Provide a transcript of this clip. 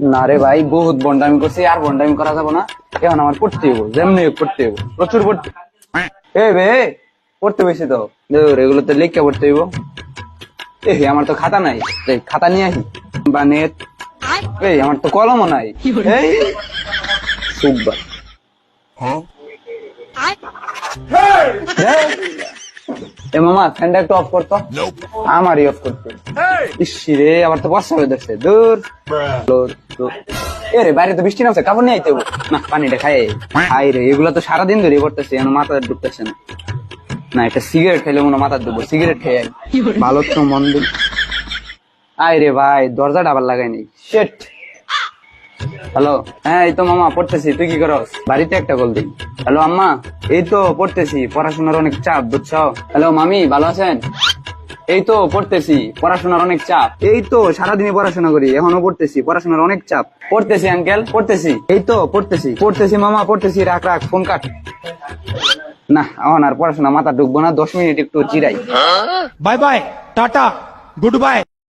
না রে ভাই বহুত বন্ডামি করছি আর বন্ডামি করা যাব না। এখন আমার পড়তে হইব যেমনি পড়তে হইব প্রচুর পড়তে এ বে পড়তে বেশি তো। ধুর, এগুলো তো লিখে পড়তে হইব। এ আমার তো খাতা নাই। এই খাতা নিয়ে আসি। বা নেট এই আমার তো কলমও নাই। এই সুব্বা। এই, এ মামা ফ্যানটা একটু অফ করতো? আমারই অফ করতে। ইসি রে আবার তো বর্ষা হয়ে যাচ্ছে। দূর। এ রে বাইরে তো বৃষ্টি নামছে কাপড় নিয়ে আইতে না পানিটা খাই। খাই রে এগুলা তো সারাদিন ধরে করতেছে এখন মাথা ঢুকতেছে না। না একটা সিগারেট খাইলে মনে মাথা ঢুকবো। সিগারেট খেয়ে ভালো তো মন্দ। আয় রে ভাই দরজাটা আবার লাগাইনি শেট হ্যালো হ্যাঁ এই তো মামা, পড়তেছি। তুই কি করস? বাড়িতে একটা কল দিন হ্যালো, আম্মা, এই তো পড়তেছি, পড়াশোনার অনেক চাপ, বুঝছ? হ্যালো, মামি, ভালো আছেন? এই তো পড়তেছি, পড়াশোনার অনেক চাপ। এই তো সারাদিনে পড়াশোনা করি, এখনও পড়তেছি, পড়াশোনার অনেক চাপ। পড়তেছি আঙ্কেল পড়তেছি। এই তো পড়তেছি পড়তেছি, মামা, পড়তেছি, রাখ রাখ ফোন কাট। না, এখন আর পড়াশোনা মাথা ঢুকবো না, দশ মিনিট একটু চিরাই bye bye, tata, good bye.